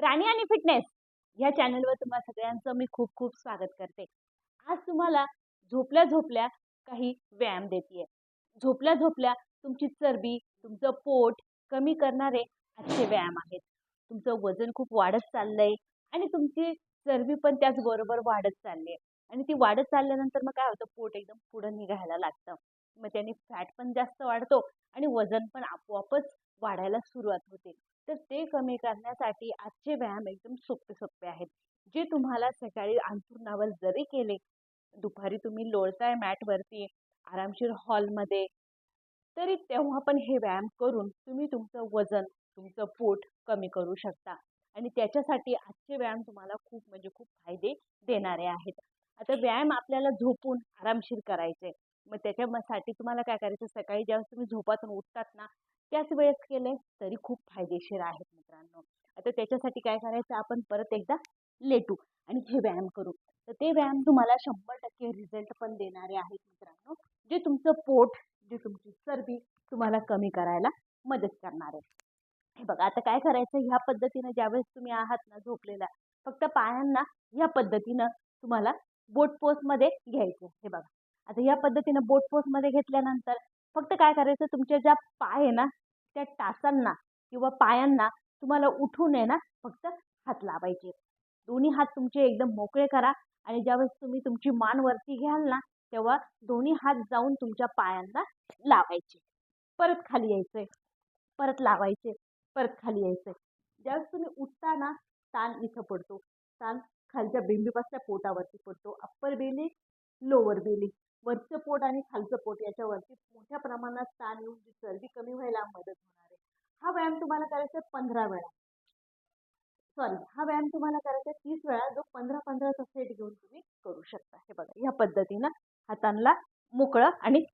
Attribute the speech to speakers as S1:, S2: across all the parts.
S1: राणी आणि फिटनेस या चॅनलवर तुम्हा सगळ्यांचं मी खूप खूप स्वागत करते. आज तुम्हाला झोपल्या झोपल्या काही व्यायाम देते झोपल्या झोपल्या तुमची चरबी तुमचं पोट कमी करणारे आजचे व्यायाम आहेत. तुमचं वजन खूप वाढत चाललंय आणि तुमची चरबी पण त्याचबरोबर वाढत चालली आहे आणि ती वाढत चालल्यानंतर मग काय होतं? पोट एकदम पुढं निघायला लागतं. मग त्याने फॅट पण जास्त वाढतो आणि वजन पण आपोआपच वाढायला सुरुवात होते. तर ते कमी करण्यासाठी आजचे व्यायाम एकदम सोपे सोपे आहेत. जे तुम्हाला सकाळी अंथरुणावर जरी केले दुपारी तुम्ही लोळताय मॅटवरती आरामशीर हॉलमध्ये तरी तेव्हा पण हे व्यायाम करून तुम्ही तुमचं वजन तुमचं पोट कमी करू शकता. आणि त्याच्यासाठी आजचे व्यायाम तुम्हाला खूप म्हणजे खूप फायदे देणारे आहेत. आता व्यायाम आपल्याला झोपून आरामशीर करायचे मग त्याच्यासाठी तुम्हाला काय करायचं? सकाळी ज्यावेळेस तुम्ही झोपातून उठतात ना त्याच वेळेस केले तरी खूप फायदेशीर आहेत मित्रांनो. आता त्याच्यासाठी काय करायचं आपण परत एकदा लेटू आणि हे व्यायाम करू. तर ते व्यायाम तुम्हाला शंभर टक्के रिझल्ट पण देणारे आहेत मित्रांनो जे तुमचं पोट जे तुमची चरबी तुम्हाला कमी करायला मदत करणार आहे. हे बघा आता काय करायचं ह्या पद्धतीनं ज्यावेळेस तुम्ही आहात ना झोपलेला फक्त पायांना ह्या पद्धतीनं तुम्हाला बोट पोस्टमध्ये घ्यायचं हे बघा आता ह्या पद्धतीनं बोट पोस्टमध्ये घेतल्यानंतर फक्त काय करायचं तुमच्या ज्या पाय आहे ना त्या टाचांना किंवा पायांना तुम्हाला उठून आहे ना फक्त हात लावायचे. दोन्ही हात तुमचे एकदम मोकळे करा आणि ज्यावेळेस तुम्ही तुमची मान वरती घ्याल ना तेव्हा दोन्ही हात जाऊन तुमच्या पायांना लावायचे. परत खाली यायचे परत लावायचे. परत खाली यायचे ज्यावेळेस तुम्ही उठता ना ताण इथं पडतो. ताण खालच्या बिंबीपासल्या पोटावरती पडतो. अप्पर बेली लोअर बेली वरचं पोट आणि खालचं पोट याच्यावरती मोठ्या प्रमाणात ताण येऊन जी चरबी कमी व्हायला मदत होणार आहे. हा व्यायाम तुम्हाला करायचा आहे पंधरा वेळा. सॉरी हा व्यायाम तुम्हाला करायचा आहे तीस वेळा जो पंधरा पंधराचा सेट घेऊन तुम्ही करू शकता. हे बघा या पद्धतीनं हातांना मोकळं आणि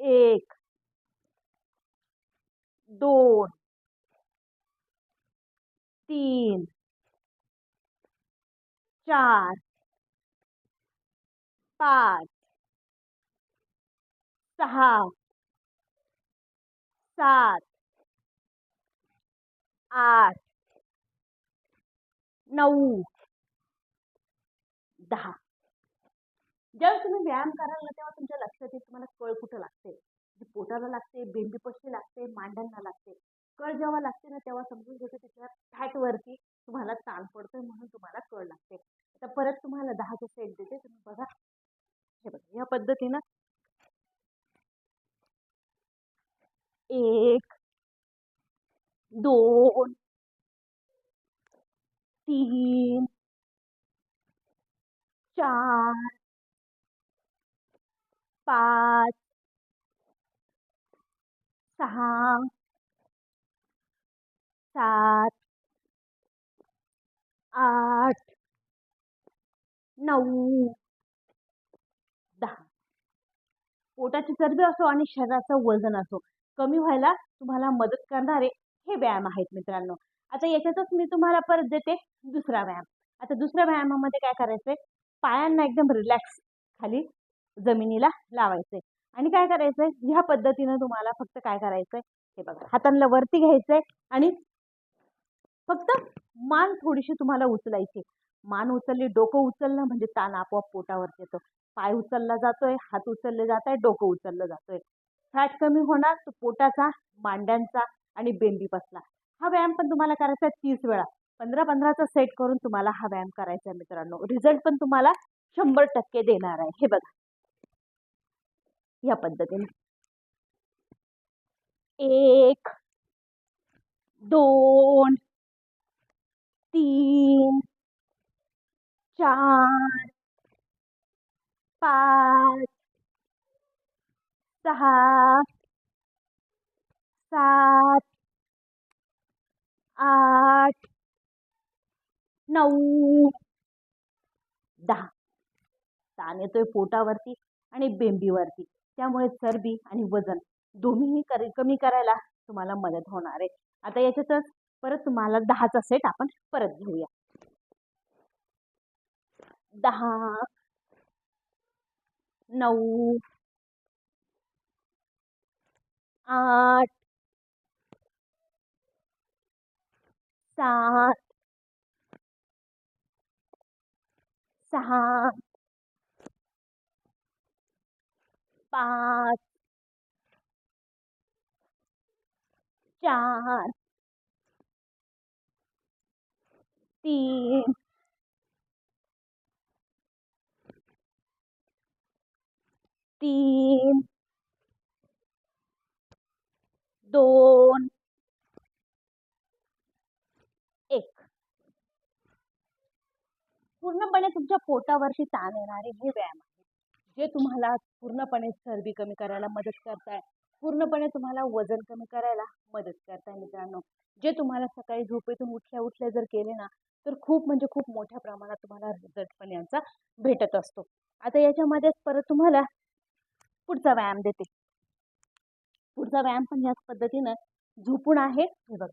S1: एक दोन तीन चार पाच सहा सात आठ नऊ दहा. ज्यावेळेस तुम्ही व्यायाम कराल ना तेव्हा तुमच्या लक्षात येईल तुम्हाला कळ कुठं लागते. म्हणजे पोटाला लागते बेंबीपशी लागते मांड्यांना लागते. कळ जेव्हा लागते ना तेव्हा समजून घ्यायचं त्याच्या फॅटवरती तुम्हाला ताण पडतोय म्हणून तुम्हाला कळ लागते. आता परत तुम्हाला दहाचा सेट देते तुम्ही बघा. हे बघा या एक दोन तीन चार पाच सहा सात आठ नऊ पोटाची चरबी असो आणि शरीराचं वजन असो कमी व्हायला तुम्हाला मदत करणारे हे व्यायाम आहेत मित्रांनो. आता याच्यातच मी तुम्हाला परत देते दुसरा व्यायाम. आता दुसऱ्या व्यायामामध्ये काय करायचंय? पायांना एकदम रिलॅक्स खाली जमिनीला लावायचंय. आणि काय करायचंय? ह्या पद्धतीनं तुम्हाला फक्त काय करायचंय? हे बघा हातांना वरती घ्यायचंय आणि फक्त मान थोडीशी तुम्हाला उचलायची मान उचलली डोकं उचलणं म्हणजे ताण आपोआप पोटावरती येतो. पाय उचलला जातोय हात उचलले जात आहे डोकं उचललं जातोय. फॅट कमी होणार तो पोटाचा मांड्यांचा आणि बेंबीपासला. हा व्यायाम पण तुम्हाला करायचा आहे तीस वेळा. पंधरा पंधराचा सेट करून तुम्हाला हा व्यायाम करायचा आहे मित्रांनो. रिझल्ट पण तुम्हाला शंभर टक्के देणार आहे. हे बघा. या पद्धतीने. एक दोन तीन चार पाच सहा सात आठ नऊ दहा. ताण येतोय पोटावरती आणि बेंबीवरती. त्यामुळे चरबी आणि वजन दोन्हीही कर कमी करायला तुम्हाला मदत होणार आहे. आता याच्यातच परत तुम्हाला दहाचा सेट आपण परत घेऊया. दहा नऊ. आठ. सात. सहा. पाच. चार. तीन. तीन दोन एक. पूर्णपणे तुमच्या पोटावरची ताण येणारे हे व्यायाम आहेत जे तुम्हाला पूर्णपणे चरबी कमी करायला मदत करताय पूर्णपणे तुम्हाला वजन कमी करायला मदत करताय मित्रांनो. जे तुम्हाला सकाळी झोपेतून उठल्या उठल्या जर केले ना तर खूप म्हणजे खूप मोठ्या प्रमाणात तुम्हाला रिझल्ट पण यांचा भेटत असतो. आता याच्यामध्येच परत तुम्हाला पुढचा व्यायाम देते. पुढचा व्यायाम पण ह्याच पद्धतीनं झोपून आहे. हे बघा.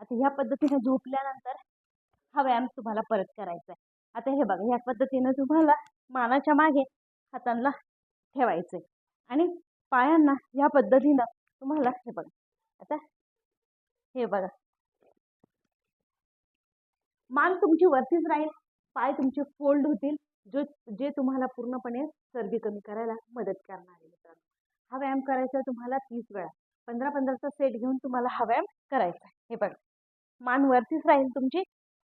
S1: आता ह्या पद्धतीने झोपल्यानंतर हा व्यायाम तुम्हाला परत करायचा आहे आता हे बघा ह्या पद्धतीनं तुम्हाला मानाच्या मागे हातांना ठेवायचं आहे आणि पायांना ह्या पद्धतीनं तुम्हाला हे बघा. आता हे बघा. मान तुमची वरतीच राहील. पाय तुमचे फोल्ड होतील जो जे तुम्हाला पूर्णपणे चरबी कमी करायला मदत करणार आहे मित्रांनो. हा व्यायाम करायचा तुम्हाला तीस वेळा. पंधरा पंधराचा सेट घेऊन तुम्हाला हा व्यायाम करायचा आहे. हे बघा. मान वरतीच राहील तुमची.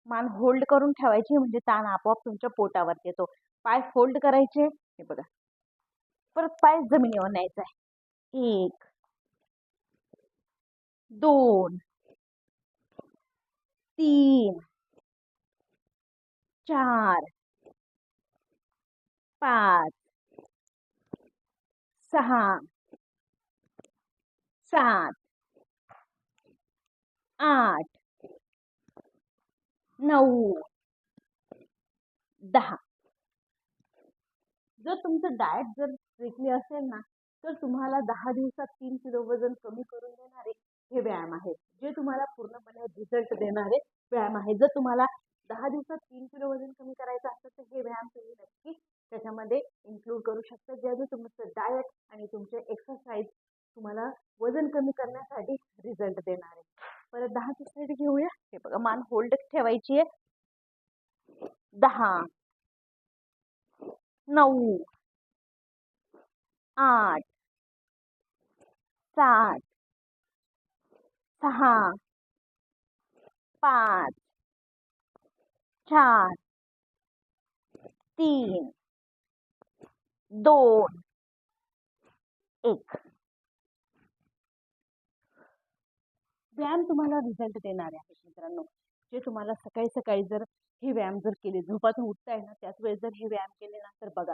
S1: मान होल्ड करून ठेवायची म्हणजे ताण आपोआप तुमच्या पोटावर येतो. पाय फोल्ड करायचे. हे बघा. परत पाय जमिनीवर न्यायचा आहे. एक दोन तीन चार पाच सहा सात आठ नऊ दहा. जर तुमचं डाएट जर स्ट्रिक्टली असेल ना तर तुम्हाला दहा दिवसात तीन किलो वजन कमी करून देणारे हे व्यायाम आहेत. जे तुम्हाला पूर्णपणे रिझल्ट देणारे व्यायाम आहेत. जर तुम्हाला दहा दिवसात तीन किलो वजन कमी करायचं असेल तर हे व्यायाम तुम्ही नक्की त्याच्यामध्ये इन्क्लूड करू शकता. ज्याने तुमचं डाएट आणि तुमचे एक्सरसाइज तुम्हाला वजन कमी करण्यासाठी रिझल्ट देणार आहे. परत दहाची साईड घेऊया. हे बघा मान होल्ड ठेवायची आहे. दहा नऊ आठ सात सहा पाच चार तीन दोन एक. व्यायाम तुम्हाला रिझल्ट देणार आहे मित्रांनो. जे तुम्हाला सकाळी सकाळी जर हे व्यायाम जर केले झोपातून उठताय ना त्याच वेळेस जर हे व्यायाम केले ना तर बघा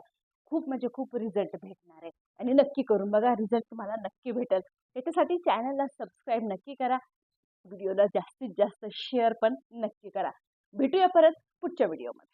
S1: खूप म्हणजे खूप रिझल्ट भेटणार आहे. आणि नक्की करून बघा रिझल्ट तुम्हाला नक्की भेटेल. त्याच्यासाठी चॅनलला सबस्क्राईब नक्की करा. व्हिडिओला जास्तीत जास्त शेअर पण नक्की करा. भेटूया परत पुढच्या व्हिडिओमध्ये.